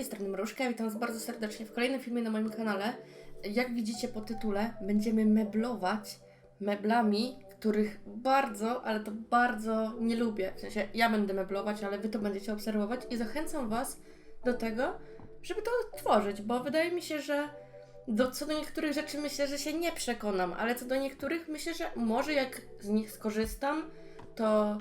tej strony Mruszka, witam Was bardzo serdecznie w kolejnym filmie na moim kanale. Jak widzicie po tytule, będziemy meblować meblami, których bardzo, ale to bardzo nie lubię. W sensie ja będę meblować, ale Wy to będziecie obserwować i zachęcam Was do tego, żeby to tworzyć, bo wydaje mi się, że do, co do niektórych rzeczy myślę, że się nie przekonam, ale co do niektórych myślę, że może jak z nich skorzystam, to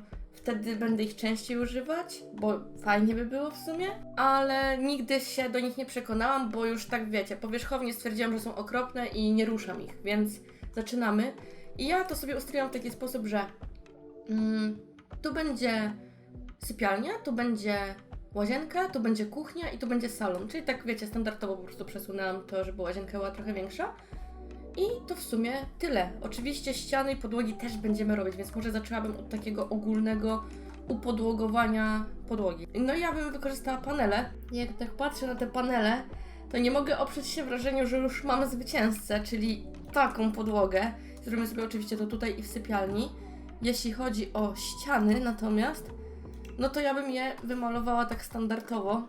wtedy będę ich częściej używać, bo fajnie by było w sumie, ale nigdy się do nich nie przekonałam, bo już tak wiecie, powierzchownie stwierdziłam, że są okropne i nie ruszam ich, więc zaczynamy. I ja to sobie ustroiłam w taki sposób, że mm, tu będzie sypialnia, tu będzie łazienka, tu będzie kuchnia i tu będzie salon, czyli tak wiecie, standardowo po prostu przesunęłam to, żeby łazienka była trochę większa. I to w sumie tyle. Oczywiście ściany i podłogi też będziemy robić, więc może zaczęłabym od takiego ogólnego upodłogowania podłogi. No i ja bym wykorzystała panele. Jak tak patrzę na te panele, to nie mogę oprzeć się wrażeniu, że już mamy zwycięzcę, czyli taką podłogę. Zrobimy sobie oczywiście to tutaj i w sypialni. Jeśli chodzi o ściany natomiast, no to ja bym je wymalowała tak standardowo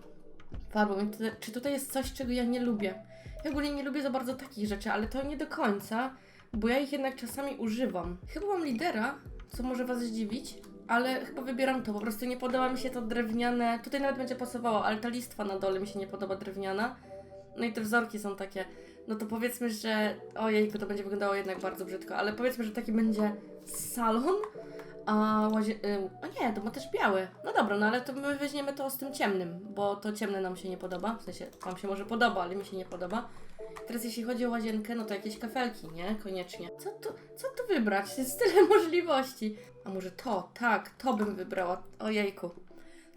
farbą. Czy tutaj jest coś, czego ja nie lubię? Ja ogólnie nie lubię za bardzo takich rzeczy, ale to nie do końca, bo ja ich jednak czasami używam. Chyba mam lidera, co może Was zdziwić, ale chyba wybieram to. Po prostu nie podoba mi się to drewniane. Tutaj nawet będzie pasowało, ale ta listwa na dole mi się nie podoba drewniana. No i te wzorki są takie. No to powiedzmy, że. Ojejku, to będzie wyglądało jednak bardzo brzydko, ale powiedzmy, że taki będzie salon. A łazie... O nie, to ma też białe. No dobra, no ale to my weźmiemy to z tym ciemnym, bo to ciemne nam się nie podoba. W sensie, wam się może podoba, ale mi się nie podoba. Teraz jeśli chodzi o łazienkę, no to jakieś kafelki, nie? Koniecznie. Co tu, co tu wybrać? Jest tyle możliwości. A może to, tak, to bym wybrała. Ojejku.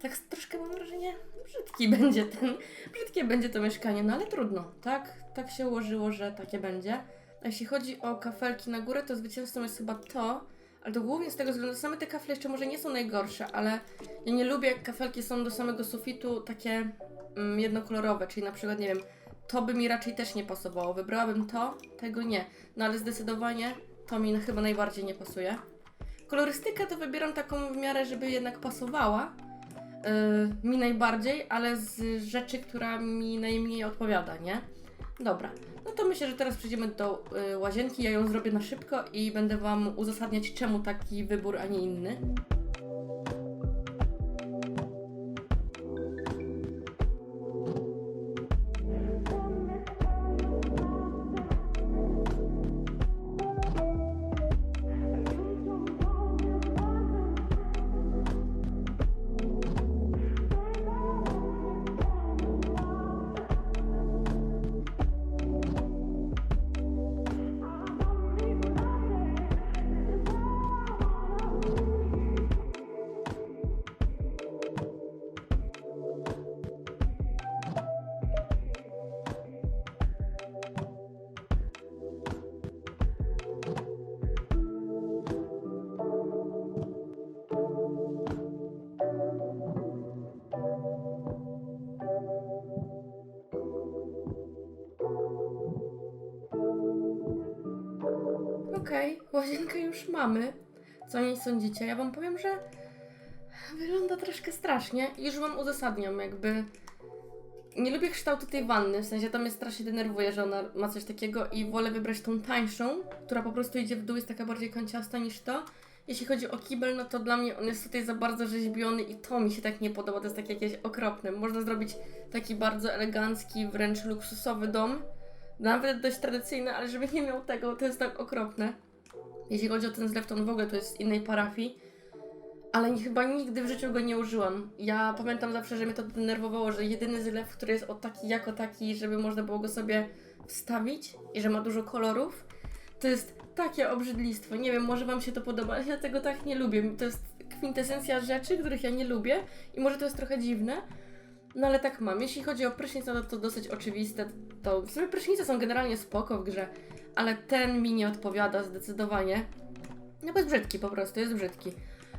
Tak troszkę mam wrażenie, brzydki będzie ten, brzydkie będzie to mieszkanie, no ale trudno, tak? Tak się ułożyło, że takie będzie. A jeśli chodzi o kafelki na górę, to zwycięzcą jest chyba to, ale to głównie z tego względu, same te kafle jeszcze może nie są najgorsze, ale ja nie lubię jak kafelki są do samego sufitu takie mm, jednokolorowe, czyli na przykład, nie wiem, to by mi raczej też nie pasowało. Wybrałabym to, tego nie. No ale zdecydowanie to mi chyba najbardziej nie pasuje. Kolorystykę to wybieram taką w miarę, żeby jednak pasowała yy, mi najbardziej, ale z rzeczy, która mi najmniej odpowiada, nie? Dobra, no to myślę, że teraz przejdziemy do y, łazienki. Ja ją zrobię na szybko i będę Wam uzasadniać, czemu taki wybór, a nie inny. Łazienkę już mamy. Co o niej sądzicie? Ja wam powiem, że wygląda troszkę strasznie. I Już wam uzasadniam, jakby. Nie lubię kształtu tej wanny, w sensie to mnie strasznie denerwuje, że ona ma coś takiego i wolę wybrać tą tańszą, która po prostu idzie w dół, jest taka bardziej kąciasta niż to. Jeśli chodzi o kibel, no to dla mnie on jest tutaj za bardzo rzeźbiony i to mi się tak nie podoba, to jest takie jakieś okropne. Można zrobić taki bardzo elegancki, wręcz luksusowy dom, nawet dość tradycyjny, ale żeby nie miał tego, to jest tak okropne. Jeśli chodzi o ten zlew, to on w ogóle to jest z innej parafii, ale chyba nigdy w życiu go nie użyłam. Ja pamiętam zawsze, że mnie to denerwowało, że jedyny zlew, który jest o taki jako taki, żeby można było go sobie wstawić i że ma dużo kolorów, to jest takie obrzydlistwo. Nie wiem, może Wam się to podoba, ja tego tak nie lubię. To jest kwintesencja rzeczy, których ja nie lubię i może to jest trochę dziwne, no ale tak mam. Jeśli chodzi o prysznic, no to, to dosyć oczywiste. To w sumie prysznice są generalnie spoko w grze, ale ten mi nie odpowiada zdecydowanie. No bo jest brzydki po prostu, jest brzydki.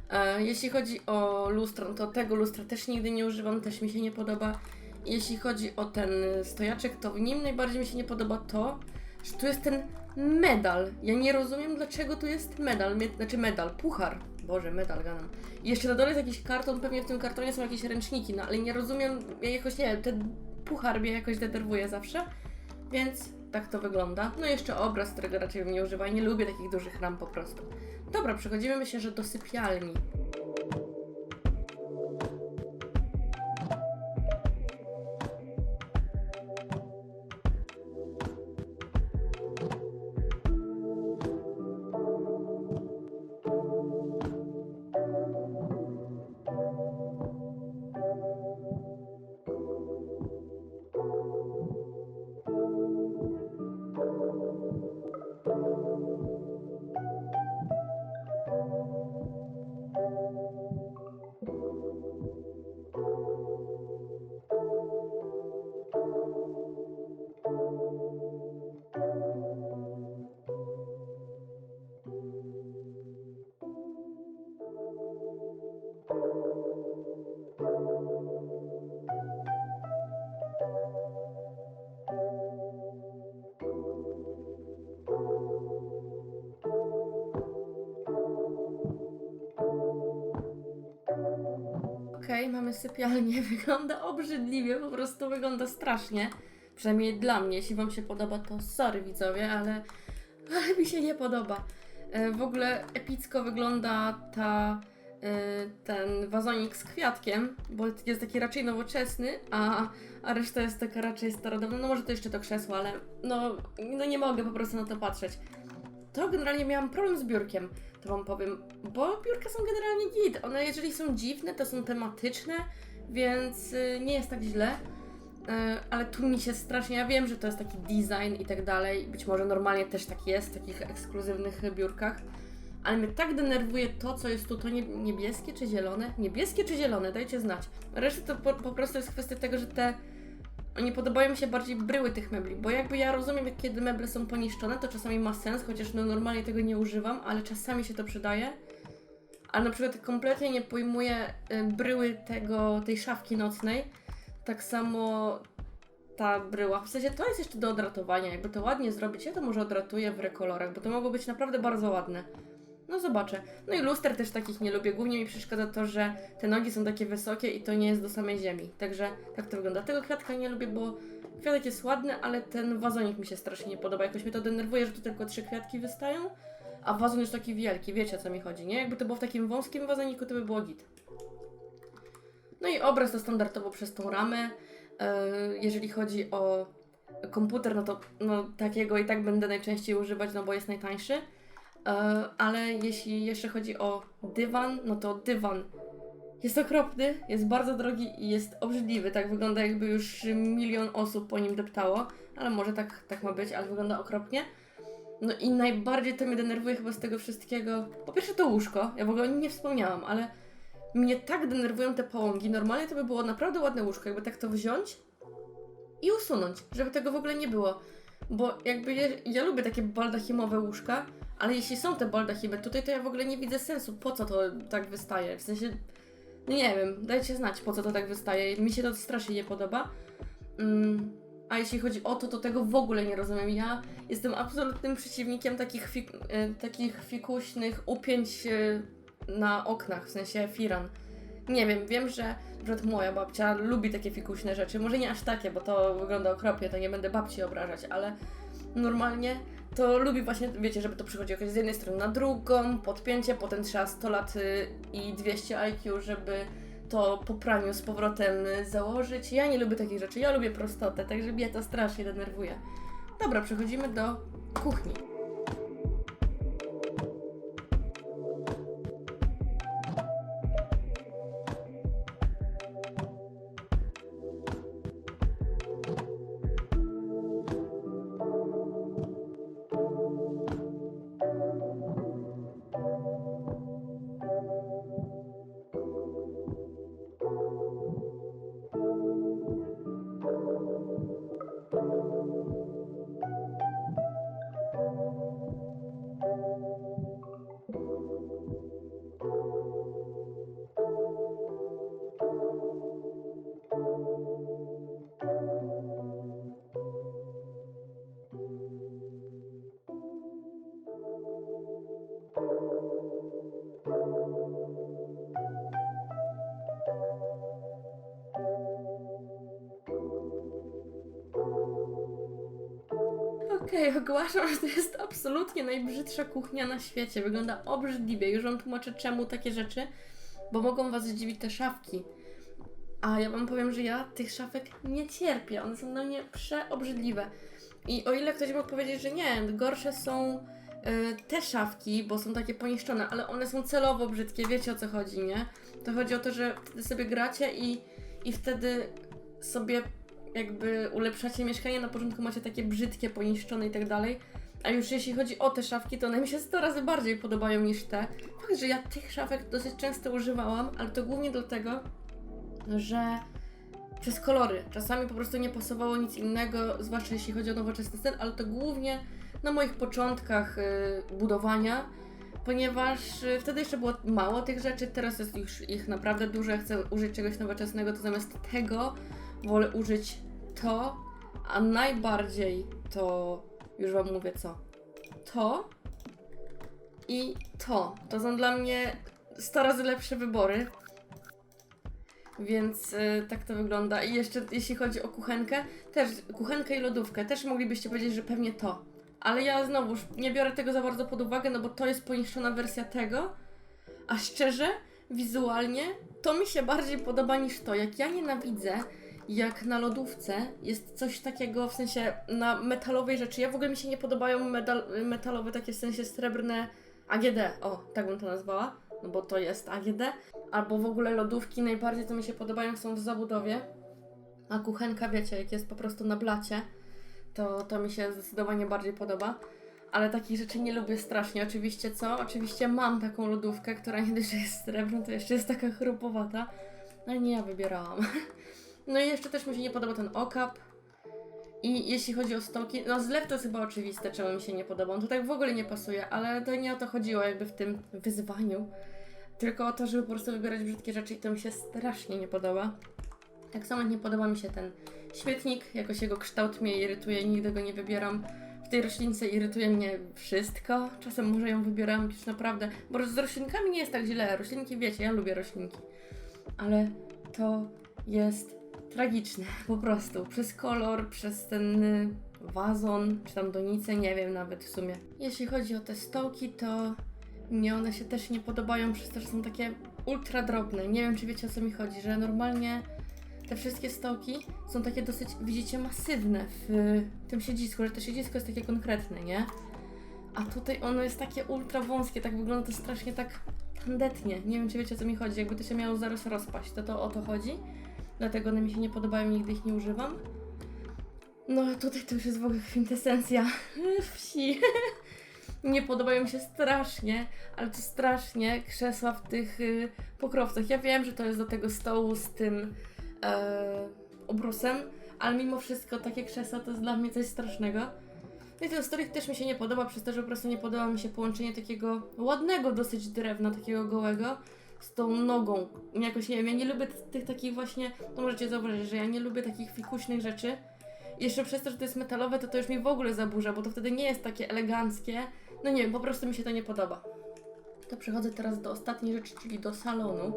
E, jeśli chodzi o lustro, no to tego lustra też nigdy nie używam, też mi się nie podoba. Jeśli chodzi o ten stojaczek, to w nim najbardziej mi się nie podoba to, że tu jest ten medal. Ja nie rozumiem, dlaczego tu jest medal, Mie- znaczy medal, puchar. Boże, medal gadam. I jeszcze na dole jest jakiś karton, pewnie w tym kartonie są jakieś ręczniki, no ale nie rozumiem, ja jakoś nie wiem, te puchar mnie jakoś denerwuje zawsze, więc tak to wygląda. No i jeszcze obraz, którego raczej bym nie używa i nie lubię takich dużych ram po prostu. Dobra, przechodzimy myślę, że do sypialni. Mamy sypialnię. Wygląda obrzydliwie, po prostu wygląda strasznie. Przynajmniej dla mnie. Jeśli Wam się podoba, to sorry widzowie, ale, ale mi się nie podoba. E, W ogóle epicko wygląda ta, e, ten wazonik z kwiatkiem, bo jest taki raczej nowoczesny, a, a reszta jest taka raczej starodawna. No może to jeszcze to krzesło, ale no, no nie mogę po prostu na to patrzeć. To generalnie miałam problem z biurkiem, to wam powiem, bo biurka są generalnie git. One jeżeli są dziwne, to są tematyczne, więc y, nie jest tak źle. Y, ale tu mi się strasznie, ja wiem, że to jest taki design i tak dalej, być może normalnie też tak jest w takich ekskluzywnych biurkach, ale mnie tak denerwuje to, co jest tu, to nie, niebieskie czy zielone? Niebieskie czy zielone? Dajcie znać. Reszta to po, po prostu jest kwestia tego, że te nie podobają mi się bardziej bryły tych mebli, bo jakby ja rozumiem, jak kiedy meble są poniszczone, to czasami ma sens, chociaż no normalnie tego nie używam, ale czasami się to przydaje. Ale na przykład kompletnie nie pojmuję y, bryły tego, tej szafki nocnej. Tak samo ta bryła. W sensie to jest jeszcze do odratowania. Jakby to ładnie zrobić, ja to może odratuję w rekolorach, bo to mogło być naprawdę bardzo ładne. No zobaczę. No i luster też takich nie lubię. Głównie mi przeszkadza to, że te nogi są takie wysokie i to nie jest do samej ziemi. Także tak to wygląda. Tego kwiatka nie lubię, bo kwiatek jest ładny, ale ten wazonik mi się strasznie nie podoba. Jakoś mnie to denerwuje, że tu tylko trzy kwiatki wystają, a wazon jest taki wielki. Wiecie o co mi chodzi, nie? Jakby to było w takim wąskim wazoniku, to by było git. No i obraz to standardowo przez tą ramę. Yy, jeżeli chodzi o komputer, no to no, takiego i tak będę najczęściej używać, no bo jest najtańszy. E, ale jeśli jeszcze chodzi o dywan, no to dywan jest okropny, jest bardzo drogi i jest obrzydliwy. Tak wygląda, jakby już milion osób po nim deptało, ale może tak, tak ma być, ale wygląda okropnie. No i najbardziej to mnie denerwuje chyba z tego wszystkiego. Po pierwsze to łóżko, ja w ogóle o nim nie wspomniałam, ale mnie tak denerwują te pałągi. Normalnie to by było naprawdę ładne łóżko, jakby tak to wziąć i usunąć, żeby tego w ogóle nie było. Bo jakby ja, ja lubię takie baldachimowe łóżka, ale jeśli są te baldachimy tutaj, to ja w ogóle nie widzę sensu, po co to tak wystaje. W sensie, no nie wiem, dajcie znać, po co to tak wystaje. Mi się to strasznie nie podoba. Mm, a jeśli chodzi o to, to tego w ogóle nie rozumiem. Ja jestem absolutnym przeciwnikiem takich, e, takich fikuśnych upięć e, na oknach, w sensie firan. Nie wiem, wiem, że przykład moja babcia lubi takie fikuśne rzeczy. Może nie aż takie, bo to wygląda okropnie, to nie będę babci obrażać, ale normalnie to lubi właśnie, wiecie, żeby to przychodziło jakoś z jednej strony na drugą, podpięcie, potem trzeba 100 lat y, i 200 IQ, żeby to po praniu z powrotem y, założyć. Ja nie lubię takich rzeczy, ja lubię prostotę, także mnie to strasznie denerwuje. Dobra, przechodzimy do kuchni. Okej, ogłaszam, że to jest absolutnie najbrzydsza kuchnia na świecie. Wygląda obrzydliwie. Już wam tłumaczę czemu takie rzeczy, bo mogą was zdziwić te szafki. A ja wam powiem, że ja tych szafek nie cierpię. One są dla mnie przeobrzydliwe. I o ile ktoś mógł powiedzieć, że nie, gorsze są y, te szafki, bo są takie poniszczone, ale one są celowo brzydkie, wiecie o co chodzi, nie? To chodzi o to, że wtedy sobie gracie i, i wtedy sobie jakby ulepszacie mieszkanie, na początku macie takie brzydkie, poniszczone i tak dalej. A już jeśli chodzi o te szafki, to one mi się 100 razy bardziej podobają niż te. Fakt, że ja tych szafek dosyć często używałam, ale to głównie dlatego, że przez kolory. Czasami po prostu nie pasowało nic innego, zwłaszcza jeśli chodzi o nowoczesny styl, ale to głównie na moich początkach y, budowania, ponieważ y, wtedy jeszcze było mało tych rzeczy, teraz jest już ich naprawdę dużo. Jak chcę użyć czegoś nowoczesnego, to zamiast tego wolę użyć to, a najbardziej to już Wam mówię co. To i to. To są dla mnie 100 razy lepsze wybory. Więc y, tak to wygląda. I jeszcze jeśli chodzi o kuchenkę, też kuchenkę i lodówkę, też moglibyście powiedzieć, że pewnie to. Ale ja znowuż nie biorę tego za bardzo pod uwagę, no bo to jest poniszczona wersja tego. A szczerze, wizualnie, to mi się bardziej podoba niż to. Jak ja nienawidzę, jak na lodówce jest coś takiego, w sensie na metalowej rzeczy. Ja w ogóle mi się nie podobają medal, metalowe, takie w sensie srebrne AGD. O, tak bym to nazwała, no bo to jest AGD. Albo w ogóle lodówki najbardziej to mi się podobają są w zabudowie. A kuchenka, wiecie, jak jest po prostu na blacie, to, to mi się zdecydowanie bardziej podoba. Ale takich rzeczy nie lubię strasznie. Oczywiście co? Oczywiście mam taką lodówkę, która nie dość, że jest srebrna, to jeszcze jest taka chrupowata. Ale nie ja wybierałam. No i jeszcze też mi się nie podoba ten okap. I jeśli chodzi o stołki, no zlew to jest chyba oczywiste, czemu mi się nie podoba. On tutaj w ogóle nie pasuje, ale to nie o to chodziło jakby w tym wyzwaniu. Tylko o to, żeby po prostu wybierać brzydkie rzeczy i to mi się strasznie nie podoba. Tak samo nie podoba mi się ten śmietnik, jakoś jego kształt mnie irytuje, nigdy go nie wybieram. W tej roślince irytuje mnie wszystko. Czasem może ją wybieram już naprawdę, bo z roślinkami nie jest tak źle. Roślinki wiecie, ja lubię roślinki. Ale to jest tragiczne, po prostu. Przez kolor, przez ten y, wazon, czy tam donicę, nie wiem nawet w sumie. Jeśli chodzi o te stołki, to mnie one się też nie podobają, przez to, że są takie ultra drobne. Nie wiem, czy wiecie o co mi chodzi, że normalnie te wszystkie stołki są takie dosyć, widzicie, masywne w tym siedzisku, że to siedzisko jest takie konkretne, nie? A tutaj ono jest takie ultra wąskie, tak wygląda to strasznie tak tandetnie. Nie wiem, czy wiecie o co mi chodzi, jakby to się miało zaraz rozpaść, to to o to chodzi. Dlatego one mi się nie podobają, nigdy ich nie używam. No a tutaj to już jest w ogóle kwintesencja wsi. nie podobają mi się strasznie, ale to strasznie krzesła w tych y, pokrowcach. Ja wiem, że to jest do tego stołu z tym e, obrusem, ale mimo wszystko takie krzesła to jest dla mnie coś strasznego. No i ten stolik też mi się nie podoba, przez to, że po prostu nie podoba mi się połączenie takiego ładnego dosyć drewna, takiego gołego, z tą nogą. Jakoś nie wiem, ja nie lubię tych takich właśnie, to możecie zauważyć, że ja nie lubię takich fikuśnych rzeczy. Jeszcze przez to, że to jest metalowe, to to już mi w ogóle zaburza, bo to wtedy nie jest takie eleganckie. No nie wiem, po prostu mi się to nie podoba. To przechodzę teraz do ostatniej rzeczy, czyli do salonu.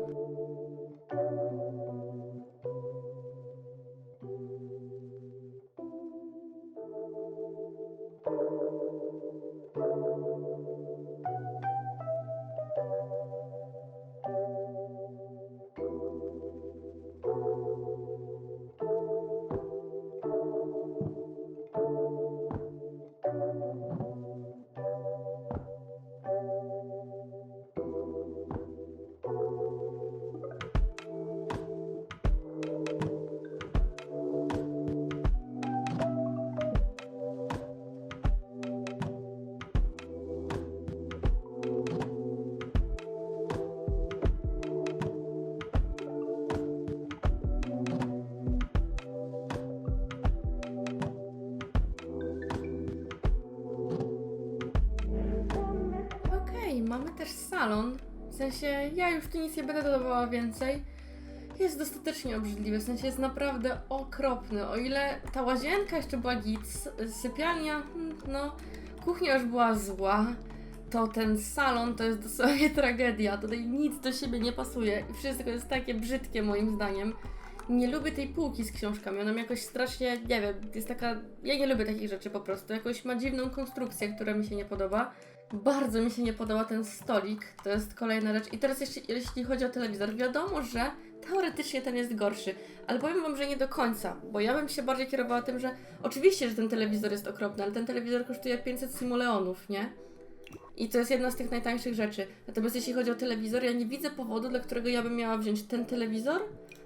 Okej, mamy też salon. W sensie, ja już tu nic nie będę dodawała więcej. Jest dostatecznie obrzydliwy, w sensie jest naprawdę okropny. O ile ta łazienka jeszcze była git, sypialnia, hmm, no, kuchnia już była zła, to ten salon to jest dosłownie tragedia. Tutaj nic do siebie nie pasuje i wszystko jest takie brzydkie moim zdaniem. nie lubię tej półki z książkami. Ona mi jakoś strasznie, nie wiem, jest taka. Ja nie lubię takich rzeczy po prostu. Jakoś ma dziwną konstrukcję, która mi się nie podoba. Bardzo mi się nie podoba ten stolik. To jest kolejna rzecz. I teraz jeszcze, jeśli chodzi o telewizor, wiadomo, że teoretycznie ten jest gorszy. Ale powiem wam, że nie do końca, bo ja bym się bardziej kierowała tym, że oczywiście, że ten telewizor jest okropny, ale ten telewizor kosztuje 500 simoleonów, nie? I to jest jedna z tych najtańszych rzeczy. Natomiast jeśli chodzi o telewizor, ja nie widzę powodu, dla którego ja bym miała wziąć ten telewizor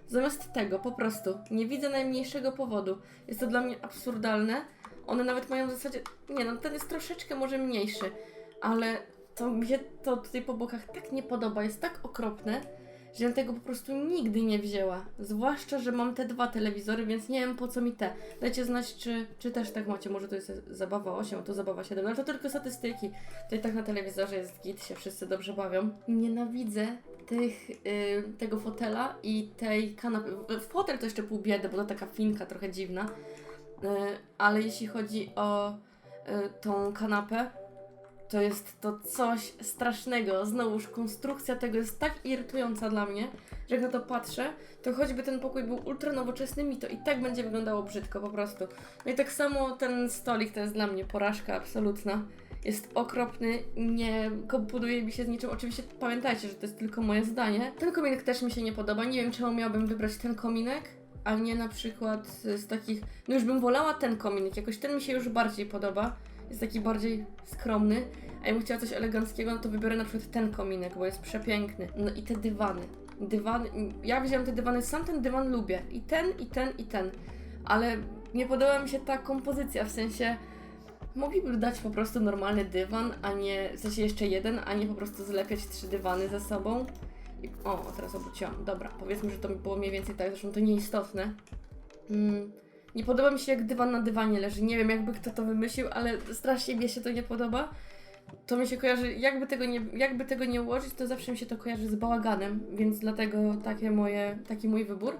zamiast tego, po prostu. Nie widzę najmniejszego powodu. Jest to dla mnie absurdalne. One nawet mają w zasadzie. Nie no, ten jest troszeczkę może mniejszy, ale to mi się to tutaj po bokach tak nie podoba, jest tak okropne, że ja tego po prostu nigdy nie wzięła. Zwłaszcza, że mam te dwa telewizory, więc nie wiem po co mi te. Dajcie znać, czy, czy też tak macie. Może to jest zabawa 8, a to zabawa 7, ale to tylko statystyki. Tutaj tak na telewizorze jest git, się wszyscy dobrze bawią. Nienawidzę tych, y, tego fotela i tej kanapy. Fotel to jeszcze pół biedy, bo to taka finka trochę dziwna. Y, ale jeśli chodzi o y, tą kanapę, to jest to coś strasznego. Znowuż konstrukcja tego jest tak irytująca dla mnie, że jak na to patrzę, to choćby ten pokój był ultra nowoczesny, mi to i tak będzie wyglądało brzydko po prostu. No i tak samo ten stolik to jest dla mnie porażka absolutna. Jest okropny, nie komponuje mi się z niczym. Oczywiście pamiętajcie, że to jest tylko moje zdanie. Ten kominek też mi się nie podoba. Nie wiem, czemu miałabym wybrać ten kominek, a nie na przykład z takich. No już bym wolała ten kominek, jakoś ten mi się już bardziej podoba. Jest taki bardziej skromny. A jakbym chciała coś eleganckiego, no to wybiorę na przykład ten kominek, bo jest przepiękny. No i te dywany. Dywany. Ja wziąłem te dywany, sam ten dywan lubię. I ten, i ten, i ten. Ale nie podoba mi się ta kompozycja, w sensie mogliby dać po prostu normalny dywan, a nie, w sensie jeszcze jeden, a nie po prostu zlepiać trzy dywany ze sobą. I, o, teraz obróciłam. Dobra, powiedzmy, że to było mniej więcej tak, zresztą to nieistotne. Mm, nie podoba mi się, jak dywan na dywanie leży. Nie wiem, jakby kto to wymyślił, ale strasznie mi się to nie podoba. To mi się kojarzy, jakby tego nie, jakby tego nie ułożyć, to zawsze mi się to kojarzy z bałaganem, więc dlatego takie moje, taki mój wybór.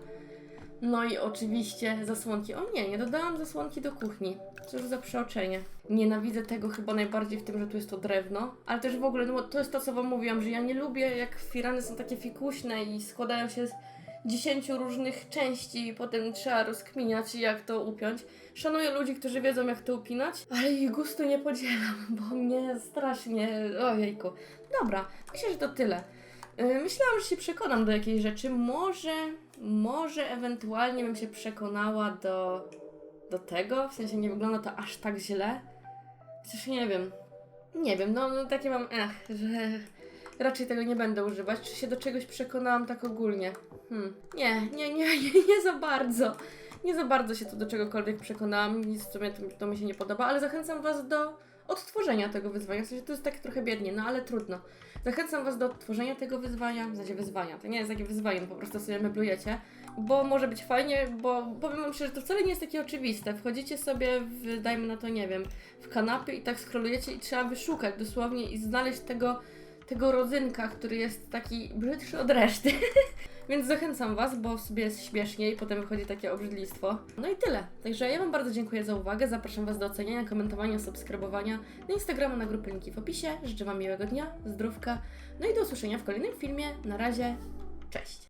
No i oczywiście zasłonki. O nie, nie dodałam zasłonki do kuchni. Cóż za przeoczenie. Nienawidzę tego chyba najbardziej w tym, że tu jest to drewno, ale też w ogóle, no to jest to, co Wam mówiłam, że ja nie lubię, jak firany są takie fikuśne i składają się dziesięciu różnych części i potem trzeba rozkminiać, jak to upiąć. Szanuję ludzi, którzy wiedzą, jak to upinać, ale ich gustu nie podzielam, bo mnie strasznie... Ojejku. Dobra, myślę, że to tyle. Yy, Myślałam, że się przekonam do jakiejś rzeczy. Może, może ewentualnie bym się przekonała do, do tego. W sensie nie wygląda to aż tak źle. Chociaż nie wiem. Nie wiem, no, no takie mam, ech, że raczej tego nie będę używać. Czy się do czegoś przekonałam tak ogólnie? Hmm. Nie, nie, nie, nie, nie za bardzo. Nie za bardzo się tu do czegokolwiek przekonałam. Nic w sumie to, to mi się nie podoba, ale zachęcam Was do odtworzenia tego wyzwania. W sensie to jest tak trochę biednie, no ale trudno. Zachęcam Was do odtworzenia tego wyzwania. W sensie wyzwania. To nie jest takie wyzwanie, po prostu sobie meblujecie. Bo może być fajnie, bo powiem Wam szczerze, to wcale nie jest takie oczywiste. Wchodzicie sobie, w, dajmy na to, nie wiem, w kanapy i tak skrolujecie i trzeba wyszukać dosłownie i znaleźć tego, tego rodzynka, który jest taki brzydszy od reszty. Więc zachęcam Was, bo sobie jest śmiesznie i potem wychodzi takie obrzydlistwo. No i tyle. Także ja Wam bardzo dziękuję za uwagę. Zapraszam Was do oceniania, komentowania, subskrybowania na Instagrama, na grupy linki w opisie. Życzę Wam miłego dnia, zdrówka. No i do usłyszenia w kolejnym filmie. Na razie, cześć!